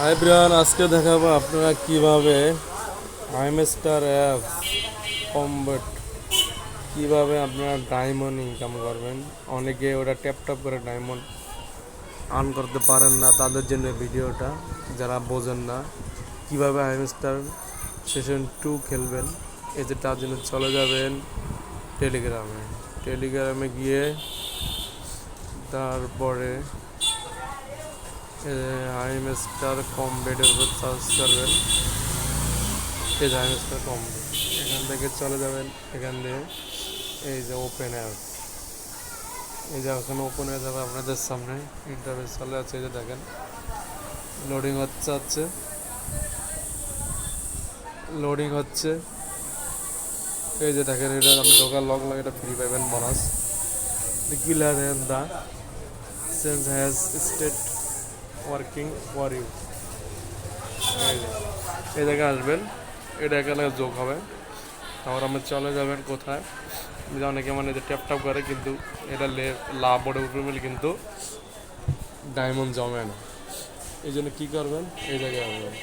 High আজকে দেখাবো আপনারা কীভাবে আইমেস্টার অ্যাপ কমবেট কীভাবে আপনারা ডায়মন্ড ইনকাম করবেন। অনেকে ওটা ট্যাপ ট্যাপ করে ডায়মন্ড আর্ন করতে পারেন না তাদের জন্য ভিডিওটা, যারা বোঝেন না কীভাবে আইমেস্টার সেশন টু খেলবেন এতে তার জন্য চলে যাবেন টেলিগ্রামে টেলিগ্রামে গিয়ে তারপরে আইএম স্টার কমবেটের উপর সার্চ করবেন। এই যে আইএম স্টার কমবেট এখান থেকে চলে যাবেন, এখান দিয়ে। এই যে ওপেন অ্যাপ এই যে এখন ওপেন হয়ে যাবে আপনাদের সামনে। ইন্টারভিউ চলে যাচ্ছে, এই যে দেখেন। লোডিং হচ্ছে হচ্ছে। লোডিং হচ্ছে। এই যে দেখেন, এটা আপনি ঢোকার লগ লাগে এটা ফ্রি পাবেন bonus killer the sense has state working for you এই জায়গায় আসবেন, এটা এখানে যোগ হবে। তারপর আমরা চলে যাবেন কোথায়? অনেকে মানে যে ট্যাপ ট্যাপ করে, কিন্তু এটা লাভ বোর্ডের উপরে মিলে কিন্তু ডায়মন্ড জমে না। এই জন্য কী করবেন? এই জায়গায় আসবেন।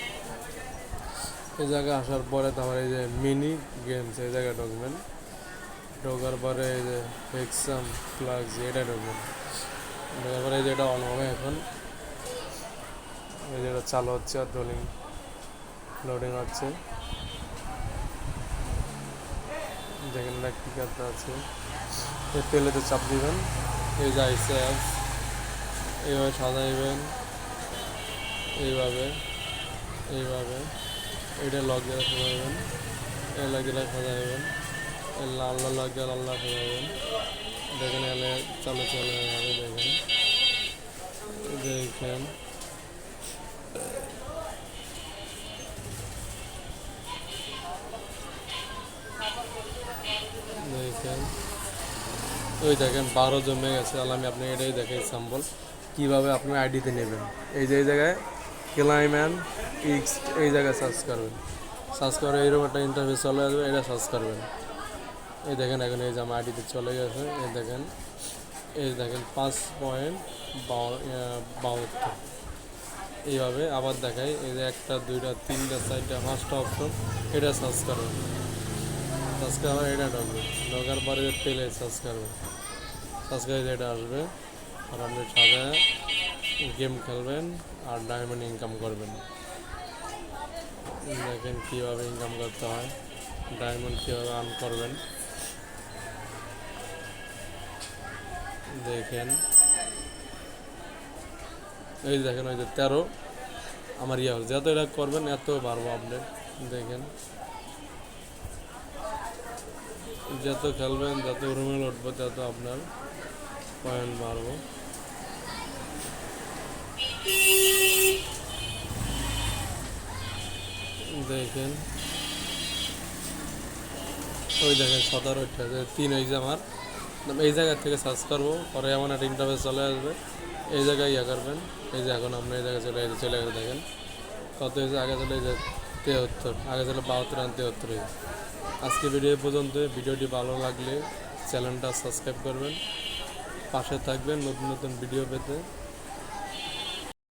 এই জায়গায় আসার পরে তারপরে এই যে মিনি গেমস এই জায়গায় ঢুকবেন। ঢোকার পরে এই যে এক্সাম ফ্লাক্স এটা ঢুকবেন। ঢোকার পরে এই যে এটা অন হবে এখন। এই চালু হচ্ছে আর রোলিং লোডিং হচ্ছে। দেখেন করতে আছে। এই তেলেতে চাপ দিবেন। এই যে আইসে এইভাবে সাজাইবেন এইভাবে এইভাবে। এটা লক গেলে সাজাইবেন এই লক গেলে সাজাইবেন এই লাল লাল লক গেলে লাল লাল সাজাইবেন দেখেন এলে চালু চলে দেখেন। দেখেন। ওই দেখেন, বারো জমে গেছে। তাহলে আমি আপনাকে এটাই দেখাই স্যাম্পল কীভাবে আপনার আইডিতে নেবেন। এই যে, এই জায়গায় ক্লাইম্যান ইক্স এই জায়গায় সার্চ করবেন। সার্চ করে এইরকম একটা ইন্টারভিউ চলে আসবে, এটা সার্চ করবেন। এই দেখেন, এখন এই যে আমার আইডিতে চলে গেছে। এই দেখেন এই দেখেন, পাঁচ পয়েন্ট বাহাত্তর এইভাবে আবার দেখাই, এই যে একটা, দুইটা, তিনটা, চারটা, পাঁচটা অপশন এটা সার্চ করবেন। সার্চ করার এটা ঢুকবে ঢোকার পরে পেলে সার্চ করে এটা আসবে, আর আপনি সাজায় গেম খেলবেন আর ডায়মন্ড ইনকাম করবেন। দেখেন কীভাবে ইনকাম করতে হয়। ডায়মন্ড কীভাবে আর্ন করবেন। দেখেন। এই দেখেন ওই যে তেরো। আমার ইয়ে হচ্ছে যত এটা করবেন, এত পারব আপডেট দেখেন। যত খেলবেন, যত রুমে উঠবো তত আপনার পয়েন্ট বাড়বো। দেখেন। ওই দেখেন সতেরো আছে তিন হয়েছে আমার। এই জায়গা থেকে সার্চ করব, পরে এমন একটা ইন্টারভিউ চলে আসবে। এই জায়গায় ইয়ে করবেন। এই যে এখন আপনি এই জায়গায় চলে যে চলে গেছে, দেখেন। কত হয়েছে? আগে চলে যে তেহত্তর, আগে চলে বাহাত্তর আর তেহত্তর হয়েছে। আজকে ভিডিও পর্যন্ত। ভিডিওটি ভালো লাগলে চ্যানেলটা সাবস্ক্রাইব করবেন। পাশে থাকবেন নতুন নতুন ভিডিও পেতে।